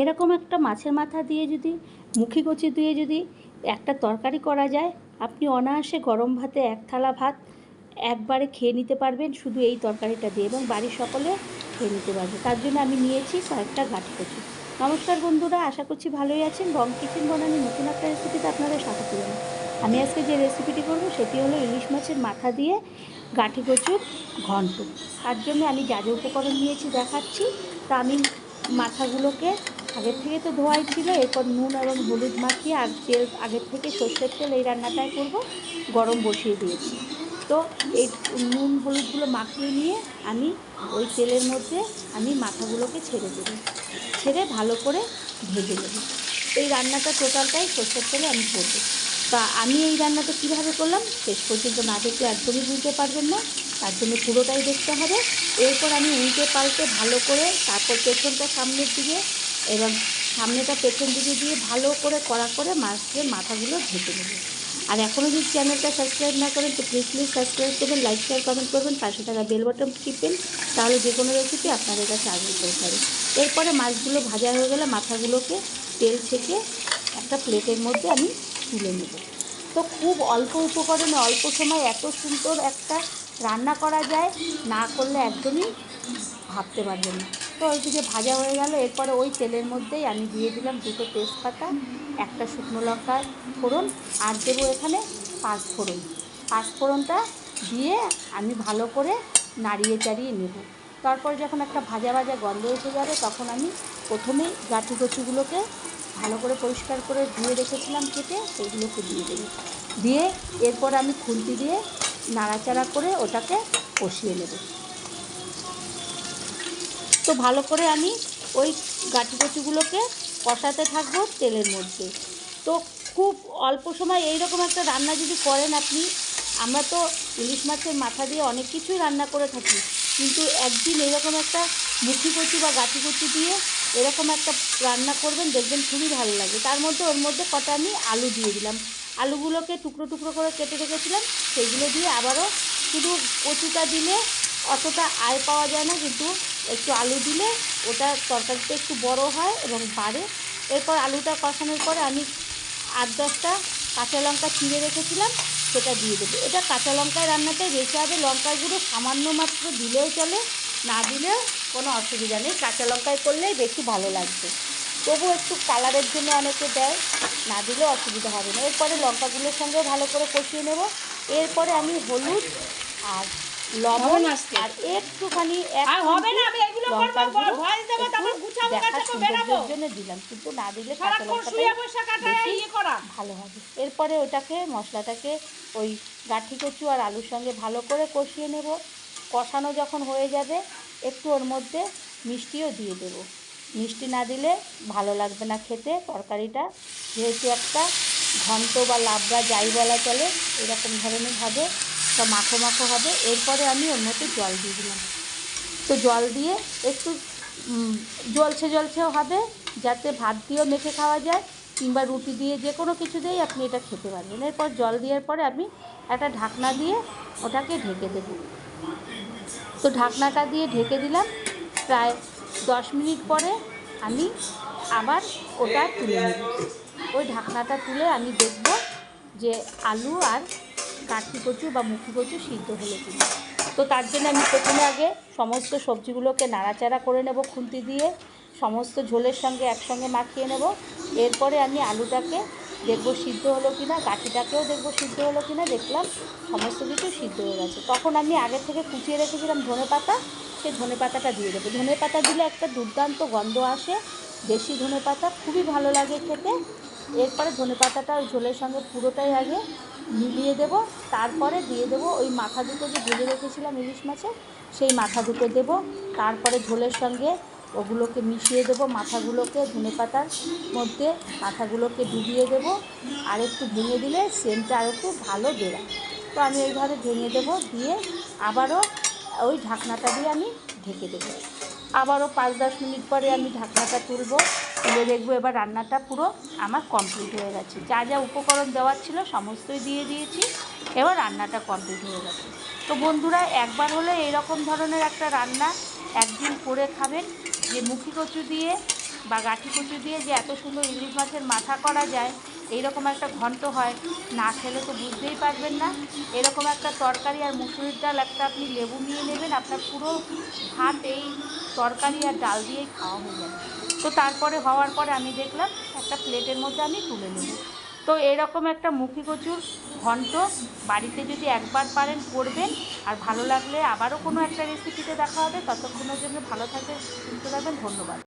এরকম একটা মাছের মাথা দিয়ে যদি, মুখি কচি দিয়ে যদি একটা তরকারি করা যায়, আপনি অনায়াসে গরম ভাতে এক থালা ভাত একবারে খেয়ে নিতে পারবেন শুধু এই তরকারিটা দিয়ে এবং বাড়ির সকলে খেয়ে নিতে পারবে। তার জন্য আমি নিয়েছি কয়েকটা গাঁঠি কচি। নমস্কার বন্ধুরা, আশা করছি ভালোই আছেন। বং কিচেন বনানি নতুন একটা রেসিপিতে আপনাদের স্বাগত জানাই। আমি আজকে যে রেসিপিটি করব সেটি হলো ইলিশ মাছের মাথা দিয়ে গাঁঠি কচুর ঘন্ট। তার জন্য আমি যা যা উপকরণ নিয়েছি দেখাচ্ছি। তা আমি মাথাগুলোকে আগের থেকে তো ধোয়াই ছিল, এরপর নুন এবং হলুদ মাখিয়ে আর তেল, আগের থেকে সর্ষের তেল এই রান্নাটাই করব, গরম বসিয়ে দিয়েছি। তো এই নুন হলুদগুলো মাখিয়ে নিয়ে আমি ওই তেলের মধ্যে আমি মাথাগুলোকে ছেড়ে দেবো। ছেড়ে ভালো করে ভেজে নেব। এই রান্নাটা টোটালটাই সর্ষের তেলে আমি করব। তা আমি এই রান্নাটা কীভাবে করলাম, শেষ পর্যন্ত না দেখলে একদমই বুঝতে পারবেন না, তার জন্য পুরোটাই দেখতে হবে। এরপর আমি উল্টে পাল্টে ভালো করে তারপর পেছনটা সামনের দিকে এবং সামনেটা পেছন দিকে দিয়ে ভালো করে কড়া করে মাছের মাথাগুলো ঢেকে নেব। আর এখনও যদি চ্যানেলটা সাবস্ক্রাইব না করেন তো প্লিজ প্লিজ সাবস্ক্রাইব করবেন লাইক শেয়ার কমেন্ট করবেন, পাশে থাকা বেল বাটন টিপবেন তাহলে যে কোনো রেসিপি আপনাদের কাছে আগে পৌঁছাবে এরপরে মাছগুলো ভাজা হয়ে গেলে মাথাগুলোকে তেল ছেঁকে একটা প্লেটের মধ্যে আমি তুলে নেব। তো খুব অল্প উপকরণে, অল্প সময় এত সুন্দর একটা রান্না করা যায়, না করলে একদমই ভাবতে পারবেন না। তো ওইদিকে ভাজা হয়ে গেল। এরপরে ওই তেলের মধ্যেই আমি দিয়ে দিলাম দুটো তেজপাতা, একটা শুকনো লঙ্কা ফোড়ন, আর দেবো এখানে পাঁচ ফোড়ন। পাঁচ ফোড়নটা দিয়ে আমি ভালো করে নাড়িয়ে চাড়িয়ে নেব। তারপর যখন একটা ভাজা ভাজা গন্ধ এসে যাবে, তখন আমি প্রথমেই গাঁঠি কচুগুলোকে ভালো করে পরিষ্কার করে ধুয়ে রেখেছিলাম কেটে, সেগুলোকে দিয়ে দেবো। দিয়ে এরপর আমি খুন্তি দিয়ে নাড়াচাড়া করে ওটাকে কষিয়ে নেব। তো ভালো করে আমি ওই গাঁঠি কচুগুলোকে কষাতে থাকব তেলের মধ্যে। তো খুব অল্প সময় এইরকম একটা রান্না যদি করেন আপনি, আমরা তো ইলিশ মাছের মাথা দিয়ে অনেক কিছুই রান্না করে থাকি, কিন্তু একদিন এরকম একটা মুখি কচু বা গাঁঠি কচু দিয়ে এরকম একটা রান্না করবেন, দেখবেন খুবই ভালো লাগে। তার মধ্যে, ওর মধ্যে কটা আমি আলু দিয়ে দিলাম। আলুগুলোকে টুকরো টুকরো করে কেটে রেখেছিলাম সেইগুলো দিয়ে আবারও শুধু কচুটা দিলে অতটা আয় পাওয়া যায় না, কিন্তু একটু আলু দিলে ওটা তরকারিটা একটু বড় হয় এবং বাড়ে। এরপর আলুটা কষানোর পরে আমি আট দশটা কাঁচা লঙ্কা চিড়ে রেখেছিলাম, সেটা দিয়ে দেবো। এটা কাঁচা লঙ্কায় রান্নাটাই বেশি হবে, লঙ্কার গুঁড়ো সামান্য মাত্র দিলেও চলে, না দিলেও কোনো অসুবিধা নেই। কাঁচা লঙ্কায় করলেই বেশি ভালো লাগবে। তবু একটু কালারের জন্য অনেকে দেয়, না দিলেও অসুবিধা হবে না। এরপরে লঙ্কাগুলোর সঙ্গে ভালো করে কষিয়ে নেব। এরপরে আমি হলুদ আর লবণ আর একটুখানি হবে না আমি এগুলো করব ভয়েস দেবো তারপর গুছাবো গাছাবো বেরাবো। জন্য দিলাম কিন্তু না দিলে কাঁচা ইয়ে করা। ভালো হবে এরপরে ওটাকে মশলাটাকে ওই গাঠি কচু আর আলুর সঙ্গে ভালো করে কষিয়ে নেব। কষানো যখন হয়ে যাবে একটু ওর মধ্যে মিষ্টিও দিয়ে দেবো। মিষ্টি না দিলে ভালো লাগবে না খেতে তরকারিটা যেহেতু একটা ঘন্ট বা লাবড়া যাই বলা চলে এরকম ধরনের হবে। বা মাখো মাখো হবে। এরপরে আমি ওর মধ্যে জল দিয়ে দিলাম। তো জল দিয়ে একটু জলছে জলছেও হবে, যাতে ভাত দিয়েও মেখে খাওয়া যায়, কিংবা রুটি দিয়ে যে কোনো কিছু দিয়েই আপনি এটা খেতে পারবেন। এরপর জল দেওয়ার পরে আমি একটা ঢাকনা দিয়ে ওটাকে ঢেকে দেব। তো ঢাকনাটা দিয়ে ঢেকে দিলাম। প্রায় দশ মিনিট পরে আমি আবার ওটা তুলে নেব। ওই ঢাকনাটা তুলে আমি দেখব যে আলু আর কাঠি কচু বা মুখি কচু সিদ্ধ হলো কিনা। তো তার জন্য আমি প্রথমে আগে সমস্ত সবজিগুলোকে নাড়াচাড়া করে নেব খুন্তি দিয়ে, সমস্ত ঝোলের সঙ্গে একসঙ্গে মাখিয়ে নেব। এরপরে আমি আলুটাকে দেখব সিদ্ধ হলো কি না কাঠিটাকেও দেখব সিদ্ধ হলো কি না দেখলাম সমস্ত কিছু সিদ্ধ হয়ে গেছে। তখন আমি আগে থেকে কুচিয়ে রেখেছিলাম ধনে পাতা সেই ধনে পাতাটা দিয়ে দেবো। ধনে পাতা দিলে একটা দুর্দান্ত গন্ধ আসে, দেশি ধনে পাতা খুবই ভালো লাগে খেতে। এরপরে ধনে পাতাটা ওই ঝোলের সঙ্গে পুরোটাই আগে মিলিয়ে দেব। তারপরে দিয়ে দেবো ওই মাথা দুটো যে ভেজে রেখেছিলাম ইলিশ মাছের, সেই মাথা দুটো দেবো। তারপরে ঝোলের সঙ্গে ওগুলোকে মিশিয়ে দেবো, মাথাগুলোকে, ধনে পাতার মধ্যে মাথাগুলোকে ডুবিয়ে দেবো। আর একটু ভেঙে দিলে সেন্টটা আর একটু ভালো বেরায় তো আমি এইভাবে ভেঙে দেবো, দিয়ে আবারও ওই ঢাকনাটা দিয়ে আমি ঢেকে দেবো। আবারও পাঁচ দশ মিনিট পরে আমি ঢাকনাটা তুলবো। তুলে দেখব, এবার রান্নাটা পুরো আমার কমপ্লিট হয়ে গেছে। যা যা উপকরণ দেওয়ার ছিল সমস্তই দিয়ে দিয়েছি, এবার রান্নাটা কমপ্লিট হয়ে গেছে। তো বন্ধুরা, একবার হলে এইরকম ধরনের একটা রান্না একদিন করে খাবেন, যে মুখি কচু দিয়ে বা গাঠি কচু দিয়ে যে এত সুন্দর ইলিশ মাছের মাথা করা যায়, এইরকম একটা ঘন্ট হয়, না খেলে তো বুঝতেই পারবেন না। এরকম একটা তরকারি আর মুসুরির ডাল একটা আপনি লেবু নিয়ে নেবেন, আপনার পুরো ভাত এই তরকারি আর ডাল দিয়েই খাওয়া হয়ে যাবে। তো তারপরে হওয়ার পরে আমি দেখলাম একটা প্লেটের মধ্যে আমি তুলে নেব। তো এরকম একটা মুখি কচুর ঘন্ট বাড়িতে যদি একবার পারেন করবেন, আর ভালো লাগলে আবারও কোনো একটা রেসিপিতে দেখা হবে। ততক্ষণের জন্য ভালো থাকবেন সুস্থ থাকবেন ধন্যবাদ।